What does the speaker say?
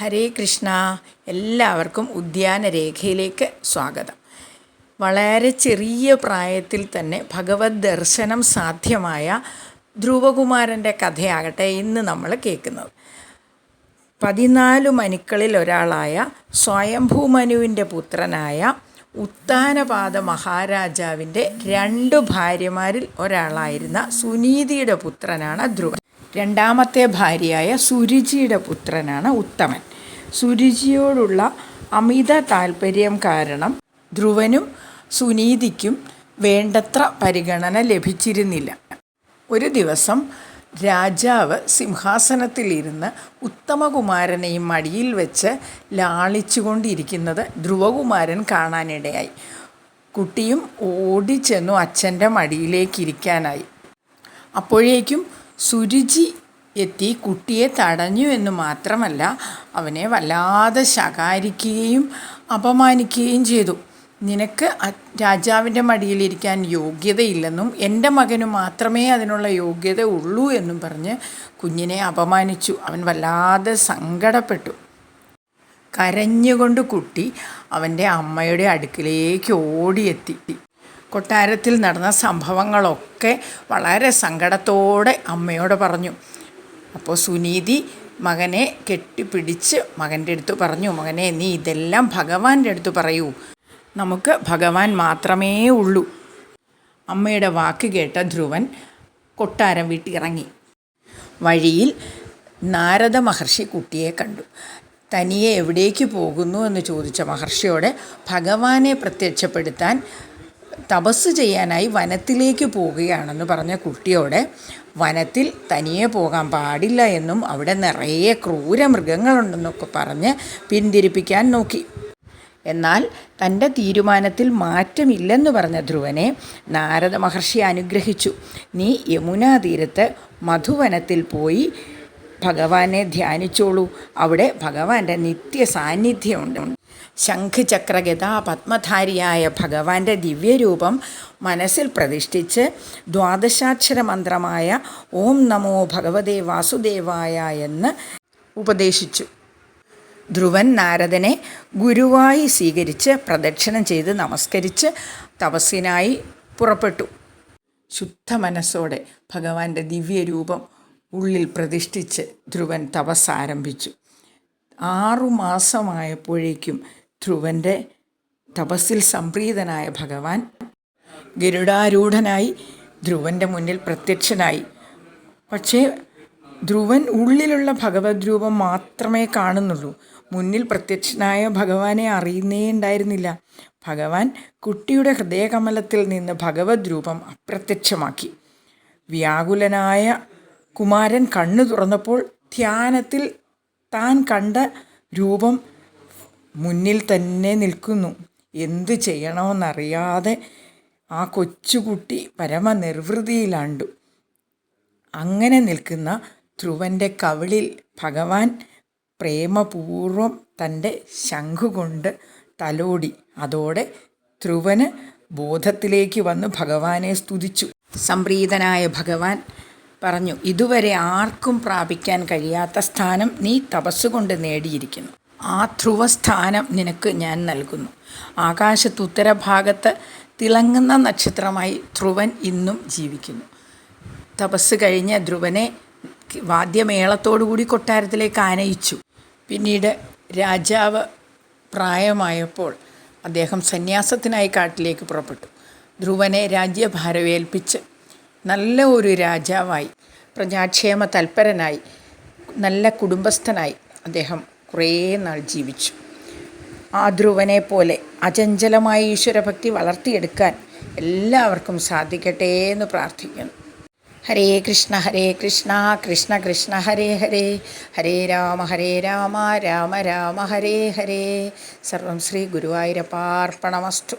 ഹരേ കൃഷ്ണ എല്ലാവർക്കും ഉദ്യാനരേഖയിലേക്ക് സ്വാഗതം. വളരെ ചെറിയ പ്രായത്തിൽ തന്നെ ഭഗവത് ദർശനം സാധ്യമായ ധ്രുവകുമാരന്റെ കഥയാകട്ടെ ഇന്ന് നമ്മൾ കേൾക്കുന്നത്. പതിനാല് മനുക്കളിൽ ഒരാളായ സ്വയംഭൂമനുവിന്റെ പുത്രനായ ഉത്താനപാദ മഹാരാജാവിന്റെ രണ്ട് ഭാര്യമാരിൽ ഒരാളായിരുന്ന സുനീതിയുടെ പുത്രനാണ് ധ്രുവൻ. രണ്ടാമത്തെ ഭാര്യയായ സുരുചിയുടെ പുത്രനാണ് ഉത്തമൻ. സുരുചിയോടുള്ള അമിത താല്പര്യം കാരണം ധ്രുവനും സുനീതിക്കും വേണ്ടത്ര പരിഗണന ലഭിച്ചിരുന്നില്ല. ഒരു ദിവസം രാജാവ് സിംഹാസനത്തിലിരുന്ന് ഉത്തമകുമാരനെയും മടിയിൽ വെച്ച് ലാളിച്ചുകൊണ്ടിരിക്കുന്നത് ധ്രുവകുമാരൻ കാണാനിടയായി. കുട്ടിയും ഓടിച്ചെന്നു അച്ഛന്റെ മടിയിലേക്കിരിക്കാനായി. അപ്പോഴേക്കും സുരുചി എത്തി കുട്ടിയെ തടഞ്ഞു എന്ന് മാത്രമല്ല അവനെ വല്ലാതെ ശകാരിക്കുകയും അപമാനിക്കുകയും ചെയ്തു. നിനക്ക് രാജാവിന്റെ മടിയിലിരിക്കാൻ യോഗ്യതയില്ലെന്നും എന്റെ മകന് മാത്രമേ അതിനുള്ള യോഗ്യത ഉള്ളൂ എന്നും പറഞ്ഞ് കുഞ്ഞിനെ അപമാനിച്ചു. അവൻ വല്ലാതെ സങ്കടപ്പെട്ടു. കരഞ്ഞുകൊണ്ട് കുട്ടി അവന്റെ അമ്മയുടെ അടുക്കിലേക്ക് ഓടിയെത്തി. കൊട്ടാരത്തിൽ നടന്ന സംഭവങ്ങളൊക്കെ വളരെ സങ്കടത്തോടെ അമ്മയോട് പറഞ്ഞു. അപ്പോൾ സുനീതി മകനെ കെട്ടിപ്പിടിച്ച് മകന്റെ അടുത്ത് പറഞ്ഞു മകനെ നീ ഇതെല്ലാം ഭഗവാന്റെ അടുത്ത് പറയൂ. നമുക്ക് ഭഗവാൻ മാത്രമേ ഉള്ളൂ. അമ്മയുടെ വാക്ക് കേട്ട ധ്രുവൻ കൊട്ടാരം വീട്ടിറങ്ങി വഴിയിൽ നാരദ മഹർഷി കുട്ടിയെ കണ്ടു. തനിയെ എവിടേക്ക് പോകുന്നു? എന്ന് ചോദിച്ച മഹർഷിയോടെ ഭഗവാനെ പ്രത്യക്ഷപ്പെടുത്താൻ തപസ് ചെയ്യാനായി വനത്തിലേക്ക് പോവുകയാണെന്ന് പറഞ്ഞ കുട്ടിയോടെ വനത്തിൽ തനിയെ പോകാൻ പാടില്ല എന്നും അവിടെ നിറയെ ക്രൂര മൃഗങ്ങളുണ്ടെന്നൊക്കെ പറഞ്ഞ് പിന്തിരിപ്പിക്കാൻ നോക്കി. എന്നാൽ തന്റെ തീരുമാനത്തിൽ മാറ്റമില്ലെന്ന് പറഞ്ഞ ധ്രുവനെ നാരദ മഹർഷി അനുഗ്രഹിച്ചു. നീ യമുനാ തീരത്ത് മധുവനത്തിൽ പോയി ഭഗവാനെ ധ്യാനിച്ചോളൂ. അവിടെ ഭഗവാന്റെ നിത്യ സാന്നിധ്യമുണ്ട് ശംഖ് ചക്രഗത പത്മധാരിയായ ഭഗവാന്റെ ദിവ്യരൂപം മനസ്സിൽ പ്രതിഷ്ഠിച്ച് ദ്വാദശാക്ഷര മന്ത്രമായ ഓം നമോ ഭഗവതേ വാസുദേവായ എന്ന് ഉപദേശിച്ചു. ധ്രുവൻ നാരദനെ ഗുരുവായി സ്വീകരിച്ച് പ്രദക്ഷിണം ചെയ്ത് നമസ്കരിച്ച് തപസ്സിനായി പുറപ്പെട്ടു. ശുദ്ധ മനസ്സോടെ ഭഗവാന്റെ ദിവ്യരൂപം ഉള്ളിൽ പ്രതിഷ്ഠിച്ച് ധ്രുവൻ തപസ് ആരംഭിച്ചു. ആറുമാസമായപ്പോഴേക്കും ധ്രുവന്റെ തപസ്സിൽ സംപ്രീതനായ ഭഗവാൻ ഗരുഡാരൂഢനായി ധ്രുവന്റെ മുന്നിൽ പ്രത്യക്ഷനായി. പക്ഷേ ധ്രുവൻ ഉള്ളിലുള്ള ഭഗവത് രൂപം മാത്രമേ കാണുന്നുള്ളൂ. മുന്നിൽ പ്രത്യക്ഷനായ ഭഗവാനെ അറിയുന്നേ ഉണ്ടായിരുന്നില്ല. ഭഗവാൻ കുട്ടിയുടെ ഹൃദയകമലത്തിൽ നിന്ന് ഭഗവത് രൂപം അപ്രത്യക്ഷമാക്കി. വ്യാകുലനായ കുമാരൻ കണ്ണു തുറന്നപ്പോൾ ധ്യാനത്തിൽ താൻ കണ്ട രൂപം മുന്നിൽ തന്നെ നിൽക്കുന്നു. എന്തു ചെയ്യണമെന്നറിയാതെ ആ കൊച്ചുകുട്ടി പരമനിർവൃതിയിലാണ്ടു. അങ്ങനെ നിൽക്കുന്ന ധ്രുവന്റെ കവിളിൽ ഭഗവാൻ പ്രേമപൂർവം തന്റെ ശംഖുകൊണ്ട് തലോടി. അതോടെ ധ്രുവന് ബോധത്തിലേക്ക് വന്ന് ഭഗവാനെ സ്തുതിച്ചു. സംപ്രീതനായ ഭഗവാൻ പറഞ്ഞു ഇതുവരെ ആർക്കും പ്രാപിക്കാൻ കഴിയാത്ത സ്ഥാനം നീ തപസ്സുകൊണ്ട് നേടിയിരിക്കുന്നു. ആ ധ്രുവസ്ഥാനം നിനക്ക് ഞാൻ നൽകുന്നു. ആകാശത്ത് ഉത്തരഭാഗത്ത് തിളങ്ങുന്ന നക്ഷത്രമായി ധ്രുവൻ ഇന്നും ജീവിക്കുന്നു. തപസ് കഴിഞ്ഞ ധ്രുവനെ വാദ്യമേളത്തോടുകൂടി കൊട്ടാരത്തിലേക്ക് ആനയിച്ചു. പിന്നീട് രാജാവ് പ്രായമായപ്പോൾ അദ്ദേഹം സന്യാസത്തിനായി കാട്ടിലേക്ക് പുറപ്പെട്ടു. ധ്രുവനെ രാജ്യഭാരവേൽപ്പിച്ച് നല്ല ഒരു രാജാവായി പ്രജാക്ഷേമ തൽപരനായി നല്ല കുടുംബസ്ഥനായി അദ്ദേഹം കുറേ നാൾ ജീവിച്ചു. ആ ധ്രുവനെ പോലെ അചഞ്ചലമായ ഈശ്വരഭക്തി വളർത്തിയെടുക്കാൻ എല്ലാവർക്കും സാധിക്കട്ടെ എന്ന് പ്രാർത്ഥിക്കുന്നു. ഹരേ കൃഷ്ണ ഹരേ കൃഷ്ണ കൃഷ്ണ കൃഷ്ണ ഹരേ ഹരേ. ഹരേ രാമ ഹരേ രാമ രാമ രാമ ഹരേ ഹരേ. സർവം ശ്രീ ഗുരുവായൂരപ്പാർപ്പണമസ്തു